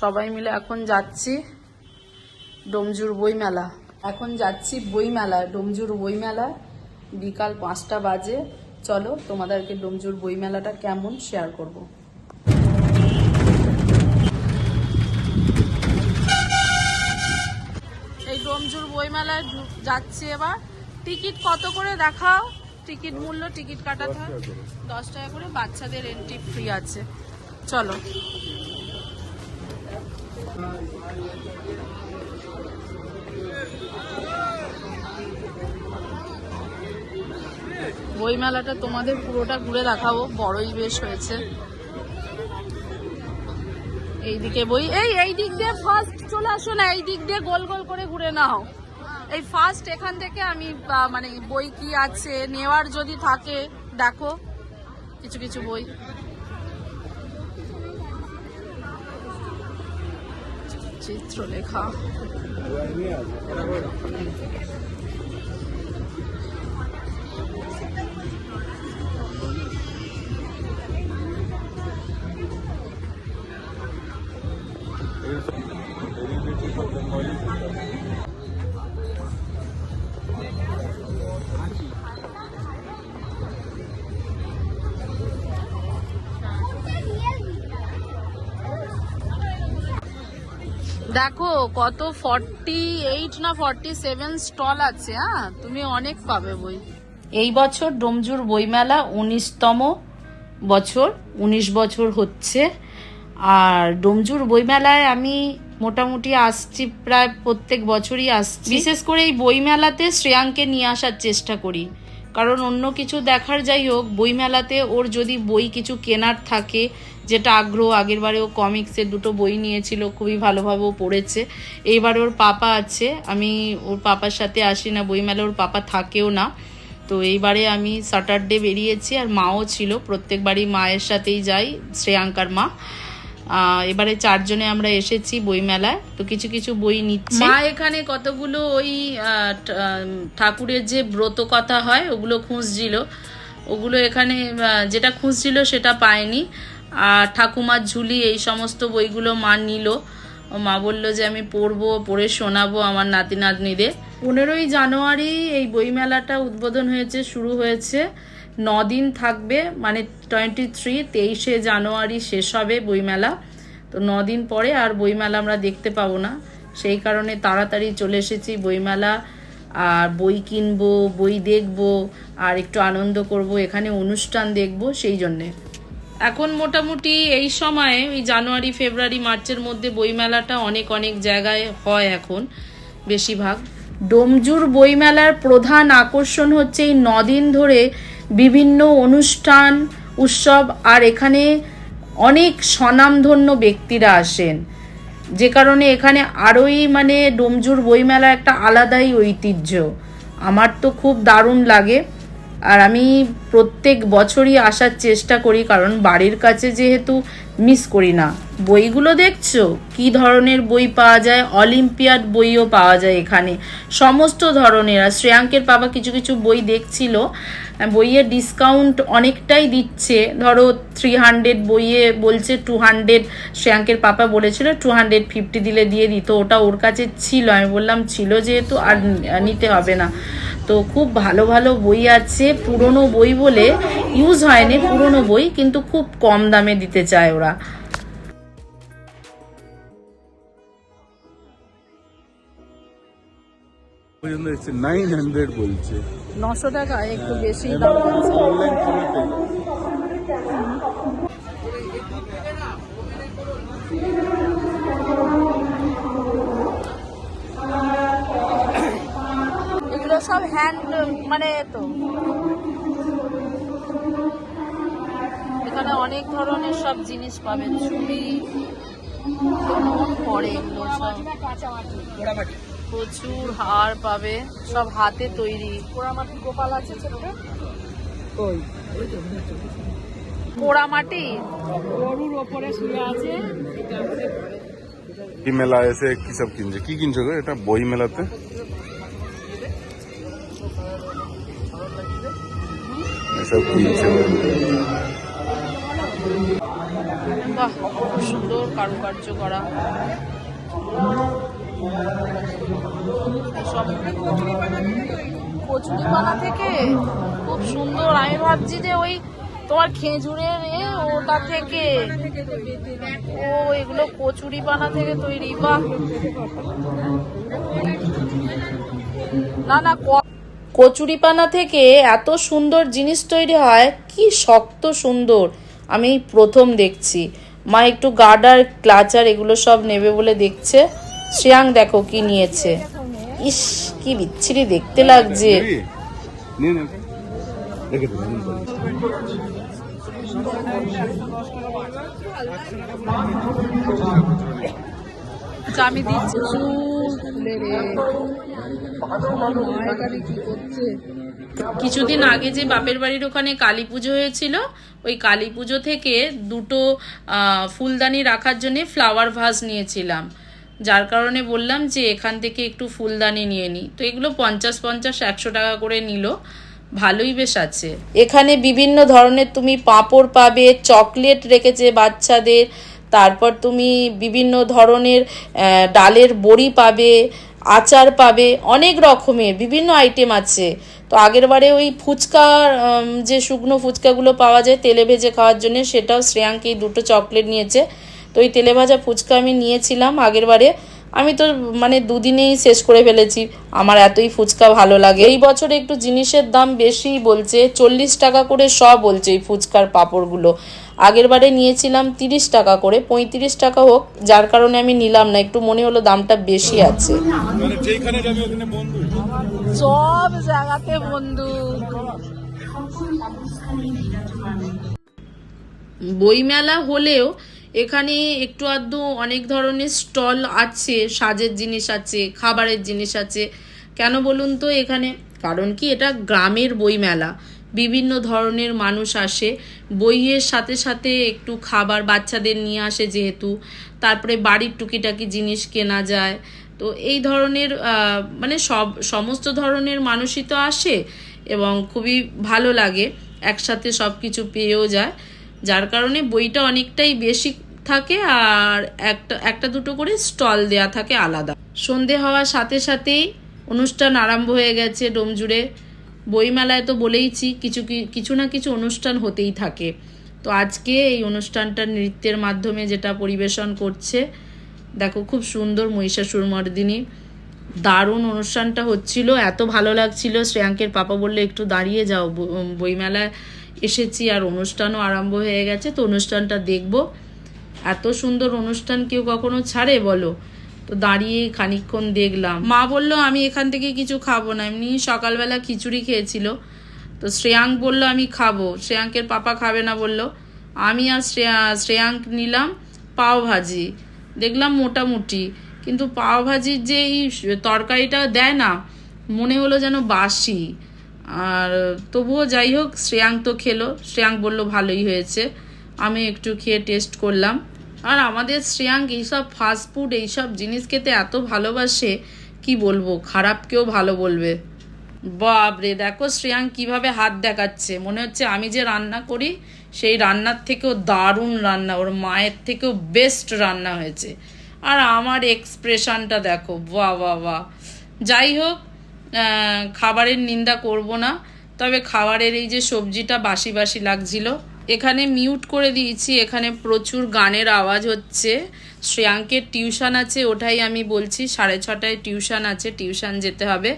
সবাই মিলে এখন যাচ্ছি ডোমজুর বইমেলা। এখন যাচ্ছি বইমেলা, ডোমজুর বইমেলা। বিকাল পাঁচটা বাজে। চলো তোমাদেরকে ডোমজুর বইমেলাটা কেমন শেয়ার করব। এই ডোমজুর বইমেলায় যাচ্ছি এবার। টিকিট কত করে দেখাও? টিকিট মূল্য টিকিট কাটাতে হয় দশ টাকা করে বাচ্চাদের এন্ট্রি ফ্রি আছে। চলো। বই মেলাটা তোমাদের পুরোটা ঘুরে দেখাবো। বড়ই বেশ হয়েছে। এইদিকে বই। এই এই দিক দিয়ে ফার্স্ট চলে আসো না এই দিক দিয়ে গোল গোল করে ঘুরে নাও। এই ফার্স্ট এখান থেকে আমি মানে বই কি আছে নেওয়ার যদি থাকে, দেখো, কিছু কিছু বই। চিত্রলেখা। দেখো কত ফর্টি এইট না ফর্টি সেভেন স্টল আছে হ্যাঁ? তুমি অনেক পাবে বই। এই বছর ডোমজুর বইমেলা উনিশতম বছর উনিশ বছর হচ্ছে। আর ডোমজুর বইমেলায় আমি মোটামুটি আসছি প্রায় প্রত্যেক বছরই আসছি। বিশেষ করে এই বইমেলাতে শ্রেয়াঙ্কে নিয়ে আসার চেষ্টা করি। কারণ অন্য কিছু দেখার যাই হোক বইমেলাতে ওর যদি বই কিছু কেনার থাকে যেটা আগ্রহ, আগের বারে ও কমিক্সের দুটো বই নিয়েছিল, খুবই ভালোভাবে ও পড়েছে। এইবারে ওর পাপা আছে, আমি ওর পাপার সাথে আসি না বইমেলা ওর পাপা থাকেও না। তো এইবারে আমি স্যাটারডে বেরিয়েছি, আর মাও ছিল, প্রত্যেকবারই মায়ের সাথেই যাই, শ্রেয়াঙ্কার মা। এবারে চারজনে আমরা এসেছি বইমেলায়, তো কিছু কিছু বই নিচ্ছি। মা এখানে কতগুলো ওই ঠাকুরের যে ব্রত কথা হয়, ওগুলো খুঁজছিল। ওগুলো এখানে যেটা খুঁজছিল সেটা পায়নি। আর ঠাকুমার ঝুলি, এই সমস্ত বইগুলো মা নিল। মা বলল যে, আমি পড়ব, পড়ে শোনাবো আমার নাতি নাতনিদের পনেরোই জানুয়ারি এই বইমেলাটা উদ্বোধন হয়েছে, শুরু হয়েছে। দিন থাকবে মানে টোয়েন্টি থ্রি তেইশে জানুয়ারি শেষ হবে বইমেলা। তো দিন পরে আর বইমেলা আমরা দেখতে পাবো না। সেই কারণে তাড়াতাড়ি চলে এসেছি বইমেলা। আর বই কিনবো, বই দেখব, আর একটু আনন্দ করব, এখানে অনুষ্ঠান দেখব, সেই জন্যে। এখন মোটামুটি এই সময়ে ওই জানুয়ারি, ফেব্রুয়ারি, মার্চের মধ্যে বইমেলাটা অনেক অনেক জায়গায় হয় এখন, বেশিরভাগ। ডোমজুর বইমেলার প্রধান আকর্ষণ হচ্ছে এই নদিন ধরে বিভিন্ন অনুষ্ঠান, উৎসব, আর এখানে অনেক স্বনামধন্য ব্যক্তিরা আসেন। যে কারণে এখানে আরোই মানে ডোমজুর বইমেলা একটা আলাদাই ঐতিহ্য। আমার তো খুব দারুণ লাগে। আর আমি প্রত্যেক বছরই আসার চেষ্টা করি, কারণ বাড়ির কাছে যেহেতু মিস করি না। বইগুলো দেখছ? কি ধরনের বই পাওয়া যায়? অলিম্পিয়াড বইও পাওয়া যায় এখানে। সমস্ত ধরনের। আর শ্রেয়াঙ্কের বাবা কিছু কিছু বই দেখছিল। বইয়ের ডিসকাউন্ট অনেকটাই দিচ্ছে। ধরো থ্রি হান্ড্রেড বইয়ে বলছে টু হান্ড্রেড শ্রেয়াঙ্কের পাপা বলেছিল টু হান্ড্রেড ফিফটি দিলে দিয়ে দিত। ওটা ওর কাছে ছিল। আমি বললাম, ছিল যেহেতু, আর নিতে হবে না। তো খুব ভালো ভালো বই আছে পুরনো বই বলে ইউজ হয়নি পুরনো বই কিন্তু খুব কম দামে দিতে চায় ওরা। পর্যন্ত এসছে নাইন হান্ড্রেড বলছে। নশো টাকা একটু বেশি দাম সব হ্যান্ড মানে তো। এখানে অনেক ধরনের সব জিনিস পাবেন চুড়ি এগুলো সব। প্রচুর হার পাবে সব হাতে তৈরি। পোড়ামাটি গোপাল আছে পোড়ামাটি? গরুর ওপরে শুয়ে আছে। মেলা এসে কি সব কিনছে? কি কিনছো গো এটা বই মেলাতে এসব কিনছে সুন্দর কারুকার্য করা। সব কচুরিপানা থেকে খুব সুন্দর। আমি ভাবছি যে ওই তোমার খেজুরের এ, ওটা থেকে। ও, এগুলো কচুরিপানা থেকে তৈরি। বাহ। না না কচুরিপানা থেকে এত সুন্দর জিনিস তৈরি হয় কি শক্ত সুন্দর। আমি প্রথম দেখছি। মা একটু গার্ডার ক্লাচার এগুলো সব নেবে বলে দেখছে। শ্রেয়াং দেখো কি নিয়েছে। ইস কি বিচ্ছিরি দেখতে লাগছে। নিয়ে নে। কিছুদিন আগে যে বাপের বাড়ির ওখানে কালী পুজো হয়েছিল ওই কালী পুজো থেকে দুটো আহ, ফুলদানি রাখার জন্য ফ্লাওয়ার ভাস নিয়েছিলাম। যার কারণে বললাম যে এখান থেকে একটু ফুলদানি নিয়ে নিই তো এগুলো পঞ্চাশ পঞ্চাশ একশো টাকা করে নিল। ভালোই বেশ আছে। এখানে বিভিন্ন ধরনের তুমি পাঁপড় পাবে চকলেট রেখেছে বাচ্চাদের তারপর তুমি বিভিন্ন ধরনের ডালের বড়ি পাবে, আচার পাবে, অনেক রকমের বিভিন্ন আইটেম আছে। তো আগের বারে ওই ফুচকা যে শুকনো ফুচকাগুলো পাওয়া যায় তেলে ভেজে খাওয়ার জন্য, সেটাও শ্রেয়াঙ্কি দুটো চকলেট নিয়েছে। তো ওই তেলে ভাজা ফুচকা আমি নিয়েছিলাম আগের বারে। আমি তো মানে দুদিনেই শেষ করে ফেলেছি। আমার এতই ফুচকা ভালো লাগে। এই বছর একটু জিনিসের দাম বেশি বলছে। চল্লিশ টাকা করে শ বলছে এই ফুচকার পাঁপড়গুলো। আগের বারে নিয়েছিলাম তিরিশ টাকা করে। পঁয়ত্রিশ টাকা হোক যার কারণে আমি নিলাম না। একটু মনে হলো দামটা বেশি আছে। মানে সব জায়গাতে বন্ধু। বইমেলা হলেও এখানে একটু আধটু অনেক ধরনের স্টল আছে, সাজের জিনিস আছে, খাবারের জিনিস আছে। কেন বলুন তো এখানে? কারণ কি এটা গ্রামের বইমেলা। বিভিন্ন ধরনের মানুষ আসে। বইয়ের সাথে সাথে একটু খাবার বাচ্চাদের নিয়ে আসে যেহেতু। তারপরে বাড়ির টুকিটাকি জিনিস কেনা যায়। তো এই ধরনের মানে সব, সমস্ত ধরনের মানুষই তো আসে এবং খুবই ভালো লাগে। একসাথে সব কিছু পেয়েও যায়। যার কারণে বইটা অনেকটাই বেশি থাকে আর একটা একটা দুটো করে স্টল দেয়া থাকে আলাদা। সন্ধে হওয়ার সাথে সাথেই অনুষ্ঠান আরম্ভ হয়ে গেছে ডোমজুড়ে। বইমেলায় তো বলেইছি, কিছু কিছু না কিছু অনুষ্ঠান হতেই থাকে। তো আজকে এই অনুষ্ঠানটা নৃত্যের মাধ্যমে যেটা পরিবেশন করছে, দেখো খুব সুন্দর মহিষাসুর মর্দিনী। দারুণ অনুষ্ঠানটা হচ্ছিল, এত ভালো লাগছিল। শ্রেয়াঙ্কের পাপা বললে, একটু দাঁড়িয়ে যাও বইমেলায় এসেছি আর অনুষ্ঠানও আরম্ভ হয়ে গেছে, তো অনুষ্ঠানটা দেখব। এত সুন্দর অনুষ্ঠান কেউ কখনো ছাড়ে বলো? তো দাঁড়িয়ে খানিকক্ষণ দেখলাম। মা বলল, আমি এখান থেকে কিছু খাব না। এমনি সকালবেলা খিচুড়ি খেয়েছিল। তো শ্রেয়াঙ্ক বলল, আমি খাব। শ্রেয়াঙ্কের পাপা খাবে না বলল। আমি আর শ্রেয়া, শ্রেয়াঙ্ক নিলাম পাও ভাজি। দেখলাম মোটামুটি, কিন্তু পাও ভাজির যে এই তরকারিটা দেয় না, মনে হলো যেন বাসি। আর তবুও যাই হোক শ্রেয়াঙ্ক তো খেলো। শ্রেয়াঙ্ক বলল, ভালোই হয়েছে। আমি একটু খেয়ে টেস্ট করলাম। আর আমাদের শ্রেয়াঙ্ক এইসব ফাস্টফুড এইসব জিনিস খেতে এত ভালোবাসে, কি বলব? খারাপ কেউ ভালো বলবে। বাপরে, দেখো শ্রেয়াঙ্ক কীভাবে হাত দেখাচ্ছে। মনে হচ্ছে আমি যে রান্না করি, সেই রান্নার থেকেও দারুণ রান্না। ওর মায়ের থেকেও বেস্ট রান্না হয়েছে। আর আমার এক্সপ্রেশনটা দেখো, বাহ বাহ বাহ। যাই হোক খাবারের নিন্দা করব না, তবে খাবারের এই যে সবজিটা বাসি বাসি লাগছিল, এখানে মিউট করে দিয়েছি, এখানে প্রচুর গানের আওয়াজ হচ্ছে। শ্রেয়াঙ্কের টিউশন আছে, ওটাই আমি বলছি, সাড়ে ছটায় টিউশন আছে টিউশন যেতে হবে।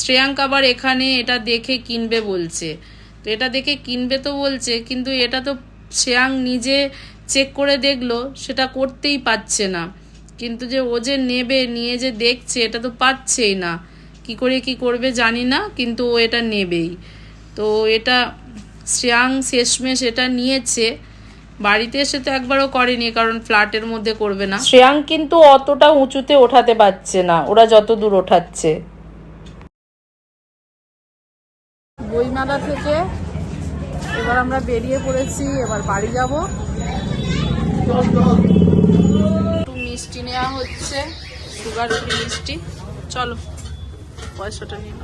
শ্রেয়াঙ্ক আবার এখানে এটা দেখে কিনবে বলছে। তো এটা দেখে কিনবে তো বলছে, কিন্তু এটা তো শ্রেয়াঙ্ক নিজে চেক করে দেখল, সেটা করতেই পারছে না। কিন্তু যে ও যে নেবে, নিয়ে যে দেখছে, এটা তো পাচ্ছেই না। করে কি করবে জানি না কিন্তু ও এটা নেবেই। তো এটা শ্রেয়াং শেষমেশ এটা নিয়েছে। বাড়িতে এসে তো একবারও করেনি কারণ ফ্ল্যাটের মধ্যে করবে না। শ্রেয়াং কিন্তু অতটা উঁচুতে ওঠাতে পারছে না ওরা যত দূর ওঠাচ্ছে। বইমেলা থেকে এবার আমরা বেরিয়ে পড়েছি এবার বাড়ি যাব। একটু মিষ্টি নেওয়া হচ্ছে সুগার ফ্রি মিষ্টি। চলো। পয়সাটা নিয়ে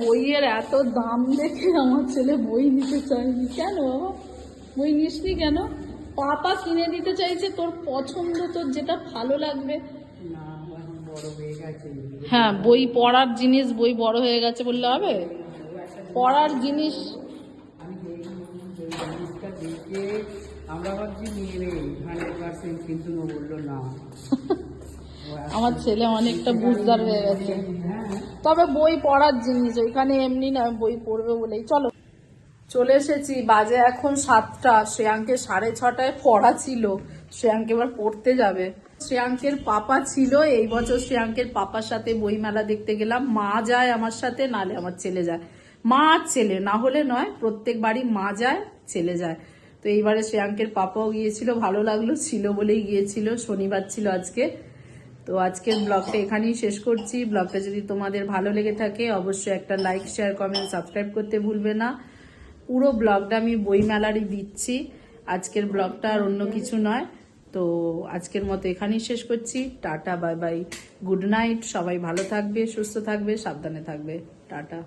বইয়ের এত দাম দেখে আমার ছেলে বই নিতে চায়নি। কেন বাবা? বই নিসনি কেন? পাপা কিনে দিতে চাইছে তোর পছন্দ তোর যেটা ভালো লাগবে। হ্যাঁ বই পড়ার জিনিস বই বড় হয়ে গেছে বললে হবে? পড়ার জিনিস। আমরা ভাবছি নিয়ে হান্ড্রেড পার্সেন্ট কিন্তু বলল না। আমার ছেলে অনেকটা বুঝদার হয়ে গেছে। তবে বই পড়ার জিনিস ওইখানে এমনি না বই পড়বে বলেই। চলো। চলে এসেছি বাজে এখন সাতটা। শ্রেয়াঙ্কের সাড়ে ছটায় পড়া ছিল। শ্রেয়াঙ্ক এবার পড়তে যাবে। শ্রেয়াঙ্কের পাপা ছিল। এই বছর শ্রেয়াঙ্কের পাপার সাথে বইমেলা দেখতে গেলাম। মা যায় আমার সাথে নালে আমার ছেলে যায়। মা আর ছেলে, না হলে নয়, প্রত্যেক বাড়ি মা যায়, ছেলে যায়। তো এইবারে শ্রেয়াঙ্কের পাপাও গিয়েছিল, ভালো লাগল, ছিল বলেই গিয়েছিল, শনিবার ছিল আজকে। তো আজকের ব্লগটা এখানেই শেষ করছি। ব্লগটা যদি তোমাদের ভালো লেগে থাকে, অবশ্যই একটা লাইক শেয়ার কমেন্ট সাবস্ক্রাইব করতে ভুলবে না। পুরো ব্লগটা আমি বই মেলারই দিচ্ছি। আজকের ব্লগটা আর অন্য কিছু নয়। তো আজকের মতো এখানেই শেষ করছি। Tata bye bye good night সবাই ভালো থাকবে, সুস্থ থাকবে, সাবধানে থাকবে। টাটা।